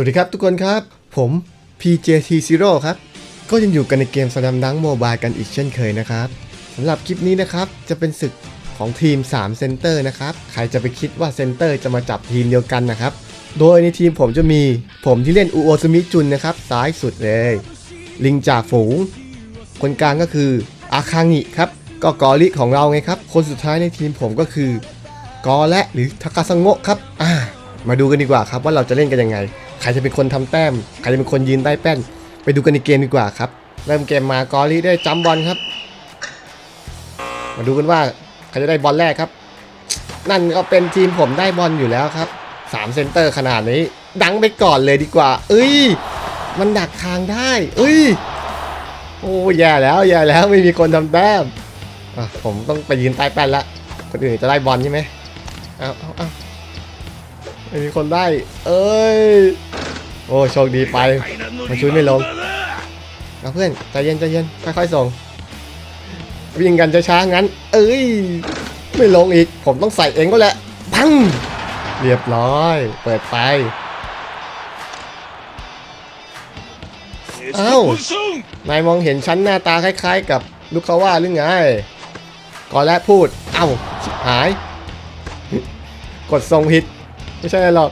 วัสดีครับทุกคนครับ ผม PJT Zero ครับ ก็ยังอยู่กันในเกมสนามดังโมบายกันอีกเช่นเคยนะครับสำหรับคลิปนี้นะครับ จะเป็นศึกของทีม3เซนเตอร์นะครับ ใครจะไปคิดว่าเซนเตอร์จะมาจับทีมเดียวกันนะครับ โดยในทีมผมจะมีผมที่เล่นอูโอซมิจุนนะครับ ซ้ายสุดเลย ลิงจากฝูง คนกลางก็คืออาคางิครับ ก็กอริของเราไงครับ คนสุดท้ายในทีมผมก็คือกอและหรือทากาซังโงะครับอ่ามาดูกันดีกว่าครับว่าเราจะเล่นกันยังไง ใครจะเป็นคนทำแต้ม ใครจะเป็นคนยืนใต้แป้น ไปดูกันในเกมดีกว่าครับ เริ่มเกมมากอริได้จัมบอลครับ มาดูกันว่าใครจะได้บอลแรกครับ นั่นก็เป็นทีมผมได้บอลอยู่แล้วครับสามเซนเตอร์ขนาดนี้ ดังไปก่อนเลยดีกว่า เอ้ย มันดักทางได้ เอ้ย โอ้แย่แล้วแย่แล้วไม่มีคนทำแต้มผมต้องไปยืนใต้แป้นละคนอื่นจะได้บอลใช่ไหมเอาเอาเอาไม่มีคนได้ เอ้ย โอ้โชคดีไป มันช่วยไม่ลงเอาเพื่อนใจเย็นใจเย็นค่อยๆส่ง วิ่งกันช้าๆงั้น เอ้ย ไม่ลงอีก ผมต้องใส่เองก็แหละพัง เรียบร้อย เปิดไปเอ้านายมองเห็นฉันหน้าตาคล้าย ๆ กับลูกเขาว่าหรือไงก่อนแรกพูด เอ้าหาย กดทรงผิด ไม่ใช่หรอก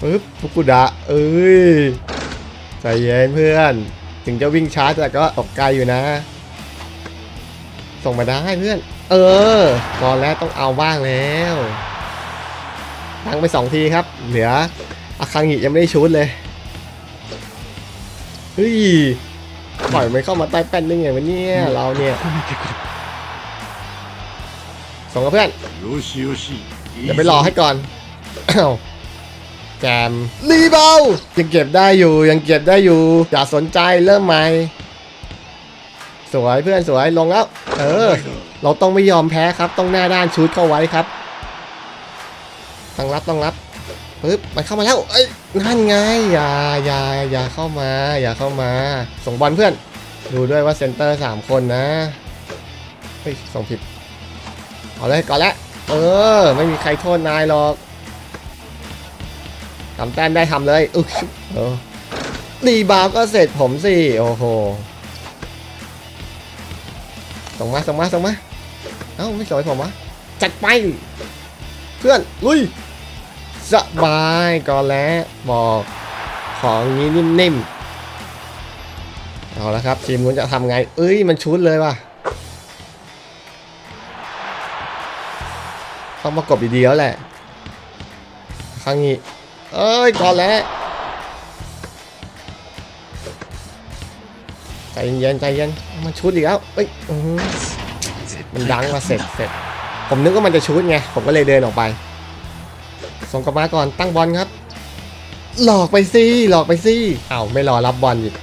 ปึ๊บฟุกุดะเอ้ยใจเย็นเพื่อน ถึงจะวิ่งช้าแต่ก็ออกไกลอยู่นะ ส่งมาได้เพื่อน เออพอนแล้วต้องเอาบ้างแล้วตั้งไปสองทีครับ เหลืออาคังหิยังไม่ได้ชุดเลยเฮ้ยปล่อยไม่เข้ามาใต้แป้นนึงไงวะเนี่ยเราเนี่ยส่งกับเพื่อนเดี๋ยวไปรอให้ก่อน แจมรีเบายังเก็บได้อยู่ยังเก็บได้อยู่ อย่าสนใจเริ่มใหม่ สวยเพื่อนสวยลงแล้ว เออ เราต้องไม่ยอมแพ้ครับ ต้องหน้าด้านชูดเข้าไว้ครับต้องรับต้องรับปึ๊บมันเข้ามาแล้วเอ้ยนั่นไงอย่าอย่าอย่าเข้ามา อย่าเข้ามา ส่งบอลเพื่อน ดูด้วยว่าเซนเตอร์สามคนนะเฮ้ยส่งผิดเอาเลยก่อนล้วเออ ไม่มีใครโทษนายหรอก ทำแต้มได้ทำเลยอุ๊ยเออรีบาวก็เสร็จผมสิ โอ้โห ส่งมา ส่งมา ส่งมา เอ้า ไม่ส่งให้ผมวะ จัดไป เพื่อน ลุย สบายก่อนแล้วบอกของนี้นิ่มๆ เอาละครับ ทีมนู้นจะทำไง เอ้ย มันชุดเลยว่ะ ต้องประกบดีๆแล้วแหละ ครั้งนี้ เอ้ยก่อนแล้วใจเย็นใจเย็นมันชุดอีกแล้วเอ้ยมันดังมาเสร็จเสร็จ ผมนึกว่ามันจะชุดไง ผมก็เลยเดินออกไป ส่งกลับมาก่อนตั้งบอลครับ หลอกไปสิหลอกไปสิอ้าวไม่รอรับบอลอีก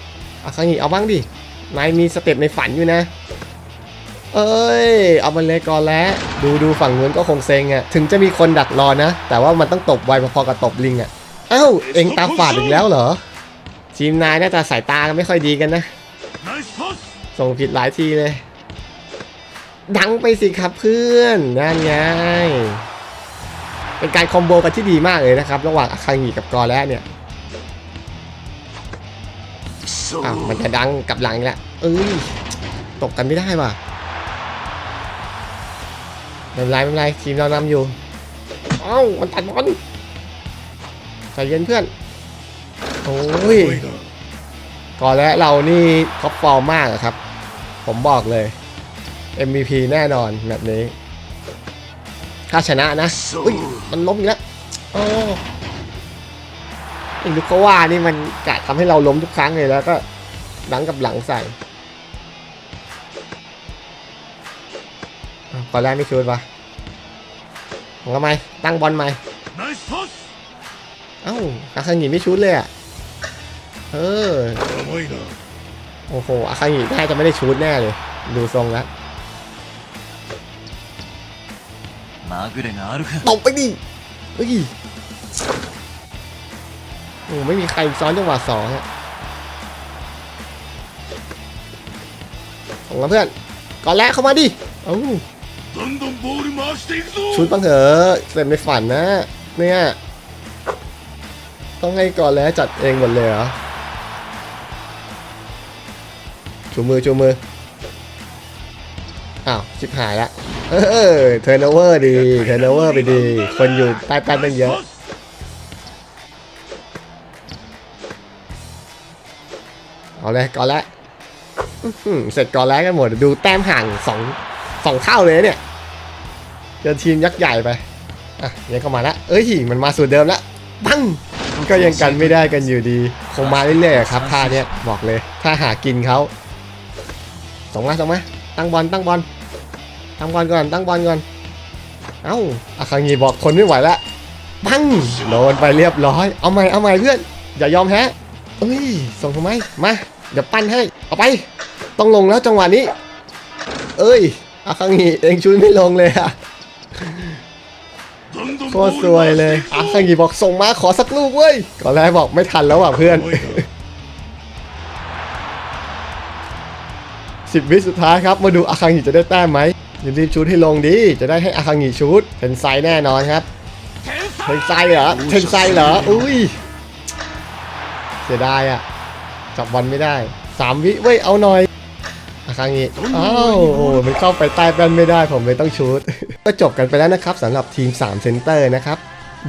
อะครั้งนี้เอาบ้างดินายมีสเต็ปในฝันอยู่นะ เอ้ย เอามันเลยก่อนแล้ว ดูดูฝั่งนู้นก็คงเซ็งอะถึงจะมีคนดักรอนะ แต่ว่ามันต้องตบไวพอๆกับตบลิงอะ เอ้า เองตาฝาดอีกแล้วเหรอ ทีมนายน่าจะสายตาไม่ค่อยดีกันนะ ส่งผิดหลายทีเลย ดังไปสิครับเพื่อนนั่นไง เป็นการคอมโบกันที่ดีมากเลยนะครับ ระหว่างอาคางีกับกอแล้วเนี่ยอ้ามันจะดังกับหลังแล้วเอ้ย ตกกันไม่ได้ว่ะไม่เป็นไรไม่เป็นไรทีมเรานำอยู่ เอ้ามันตัดบอล ใจเย็นเพื่อน โอ้ยก่อนแล้วเรานี่ท็อปฟอร์มมากครับ ผมบอกเลย MVP แน่นอนแบบนี้ ถ้าชนะนะอุ้ยมันล้มอีกแล้วโอ้ไลูกก็ว่านี่มันกะทำให้เราล้มทุกครั้งเลยแล้วก็หลังกับหลังใส่ก่อนแรกไม่ชูดปะทำไมตั้งบอลใหม่ เอ้าอาคางิไม่ชุดเลยอะ เออ โอ้โห อาคางิน่าจะไม่ได้ชุดแน่เลย ดูทรงละตบไปดิเฮ้ยโอ้ไม่มีใครซ้อนจังหวะสองอะส่งมาเพื่อน ก่อนแล้วเข้ามาดิ เอ้ชุดบังเหอะเสร็จในฝันนะ เนี่ย ต้องให้ก่อนแล้วจัดเองหมดเลยเหรอชูมือชูมือ อ้าวชิบหายละเออเทอร์โนเวอร์ดีเทอร์โนเวอร์ไปดี คนอยู่ใต้แป้นตั้งเยอะเอาเลยก่อนแล้วเสร็จก่อนแล้วกันหมดดูแต้มห่างสองสองเท่าเลยเนี่ยเจอทีมยักษ์ใหญ่ไป อะยังเข้ามาละเอ้ย มันมาสูตรเดิมละปัง ก็ยังกันไม่ได้กันอยู่ดี คงมาเรื่อยๆครับท่าเนี้ยบอกเลยถ้าหากินเขาส่งมาส่งมาตั้งบอลตั้งบอลตั้งบอลก่อนตั้งบอลก่อนเอ้าอาคางีบอกคนไม่ไหวละปังโดนไปเรียบร้อย เอาใหม่เอาใหม่เพื่อนอย่ายอมแพ้เอ้ยส่งทำไมมาเดี๋ยวปั้นให้เอาไป ต้องลงแล้วจังหวะนี้ เอ้ยอาคางีเองชุยไม่ลงเลยอะ โคตรสวยเลยอาซางิบอกส่งมาขอสักลูกเว้ยก่อนแรกบอกไม่ทันแล้วว่ะเพื่อนสิบวิสุดท้ายครับ มาดูอาคางิจะได้แต้มไหมรีบชูดให้ลงดี จะได้ให้อาคางิชูดเทนไซแน่นอนครับเทนไซเหรอเทนไซเหรออุ้ยเสียดายอะจับบอลไม่ได้สามวิเว้ยเอาหน่อย อาคังงีอ้าวโอ้มันเข้าไปใต้แป้นไม่ได้ผมเลยต้องชูดก็จบกันไปแล้วนะครับสำหรับทีม3เซนเตอร์นะครับ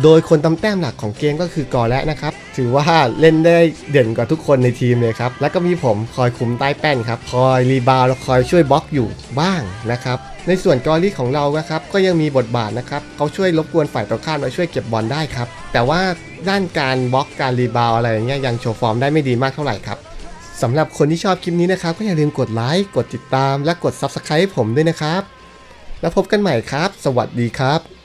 โดยคนตำแต้มหลักของเกมก็คือกอและนะครับ ถือว่าเล่นได้เด่นกว่าทุกคนในทีมเลยครับ แล้วก็มีผมคอยคุมใต้แป้นครับ คอยรีบาวแล้วคอยช่วยบล็อกอยู่บ้างนะครับ ในส่วนกอรี่ของเรานะครับ ก็ยังมีบทบาทนะครับ เขาช่วยรบกวนฝ่ายตรงข้ามมาช่วยเก็บบอลได้ครับ แต่ว่าด้านการบล็อกการรีบาวอะไรอย่างเงี้ยยังโชว์ฟอร์มได้ไม่ดีมากเท่าไหร่ครับ สำหรับคนที่ชอบคลิปนี้นะครับ ก็อย่าลืมกดไลค์ กดติดตาม และกด Subscribe ให้ผมด้วยนะครับ แล้วพบกันใหม่ครับ สวัสดีครับ